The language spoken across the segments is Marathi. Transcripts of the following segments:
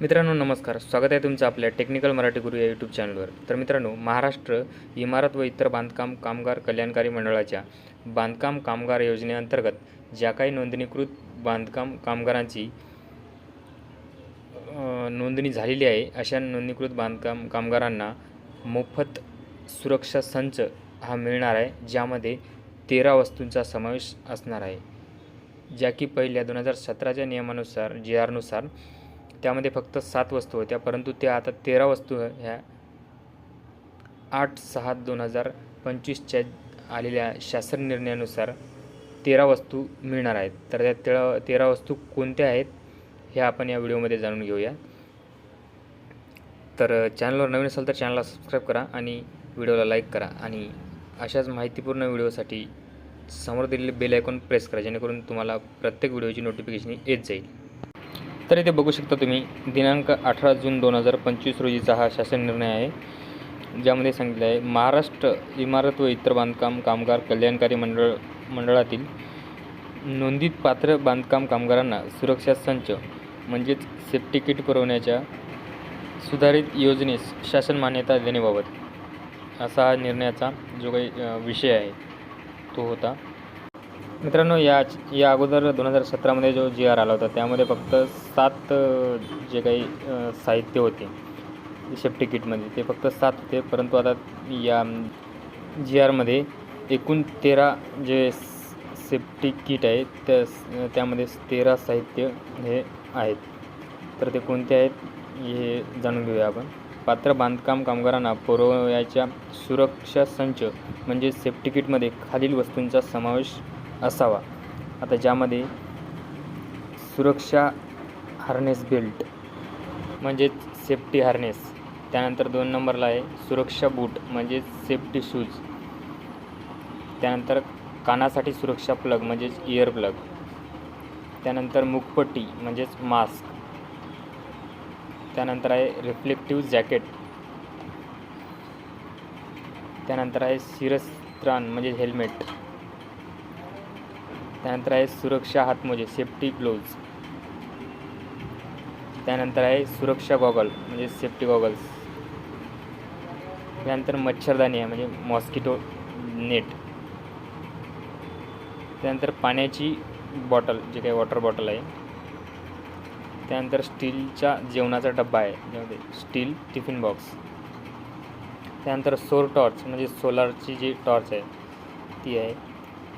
मित्रांनो नमस्कार. स्वागत आहे तुमचं आपल्या टेक्निकल मराठी गुरु या यूट्यूब चॅनलवर तर मित्रांनो महाराष्ट्र इमारत व इतर बांधकाम कामगार कल्याणकारी मंडळाच्या बांधकाम कामगार योजनेअंतर्गत ज्या काही नोंदणीकृत बांधकाम कामगारांची नोंदणी झालेली आहे अशा नोंदणीकृत बांधकाम कामगारांना मोफत सुरक्षा संच हा मिळणार आहे ज्यामध्ये तेरा वस्तूंचा समावेश असणार आहे. ज्या की पहिल्या दोन हजार सतराच्या नियमानुसार जी आरनुसार त्यामध्ये फक्त सात वस्तू होत्या परंतु त्या आता तेरा वस्तू ह्या आठ सहा दोन हजार पंचवीसच्या आलेल्या शासन निर्णयानुसार तेरा वस्तू मिळणार आहेत. तर त्या तेरा तेरा वस्तू कोणत्या आहेत हे आपण या व्हिडिओमध्ये जाणून घेऊया. तर चॅनलवर नवीन असेल तर चॅनलला सबस्क्राईब करा आणि व्हिडिओला लाईक करा आणि अशाच माहितीपूर्ण व्हिडिओसाठी समोर दिलेले बेल आयकॉन प्रेस करा जेणेकरून तुम्हाला प्रत्येक व्हिडिओची नोटिफिकेशन येत जाईल. तर इथे बघू शकता तुम्ही दिनांक अठरा जून दोन हजार पंचवीस रोजीचा हा शासन निर्णय आहे ज्यामध्ये सांगितलं आहे महाराष्ट्र इमारत व इतर बांधकाम कामगार कल्याणकारी मंडळ मंडळातील नोंदित पात्र बांधकाम कामगारांना सुरक्षा संच म्हणजेच सेफ्टी किट पुरवण्याच्या सुधारित योजनेस शासन मान्यता देण्याबाबत असा हा निर्णयाचा जो काही विषय आहे तो होता. मित्रांनो या या अगोदर दोन हजार सतरामध्ये जो जी आर आला होता त्यामध्ये फक्त सात जे काही साहित्य होते सेफ्टी किटमध्ये ते फक्त सात होते. परंतु आता या जी आरमध्ये एकूण तेरा जे सेफ्टी किट आहे त्या त्यामध्ये तेरा साहित्य हे आहेत. तर ते कोणते आहेत हे जाणून घेऊया आपण. पात्र बांधकाम कामगारांना पुरवण्याच्या सुरक्षा संच म्हणजे सेफ्टी किटमध्ये खालील वस्तूंचा समावेश असावा. आता ज्यामध्ये सुरक्षा हार्नेस बेल्ट म्हणजेच सेफ्टी हार्नेस त्यानंतर दोन नंबरला आहे सुरक्षा बूट म्हणजेच सेफ्टी शूज त्यानंतर कानासाठी सुरक्षा प्लग म्हणजेच इयर प्लग त्यानंतर मुखपट्टी म्हणजेच मास्क त्यानंतर आहे रिफ्लेक्टिव्ह जॅकेट त्यानंतर आहे शिरस्त्राण म्हणजे हेल्मेट त्यानंतर आहे सुरक्षा हातमोजे सेफ्टी ग्लोव्ज त्यानंतर आहे सुरक्षा गॉगल म्हणजे सेफ्टी गॉगल्स त्यानंतर मच्छरदाणी आहे म्हणजे मॉस्किटो नेट त्यानंतर पाण्याची बॉटल जे काही वॉटर बॉटल आहे. त्यानंतर स्टीलच्या जेवणाचा डब्बा आहे ज्यामध्ये स्टील टिफिन बॉक्स त्यानंतर सोर टॉर्च म्हणजे सोलारची जी टॉर्च आहे ती आहे.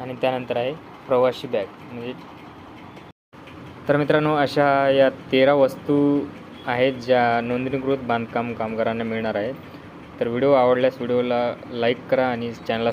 आणि त्यानंतर आहे प्रवासी बॅग. म्हणजे तर मित्रांनो अशा या तेरा वस्तू आहेत ज्या नोंदणीकृत बांधकाम कामगारांना मिळणार आहेत. तर व्हिडिओ आवडल्यास व्हिडिओला लाईक करा आणि चॅनलला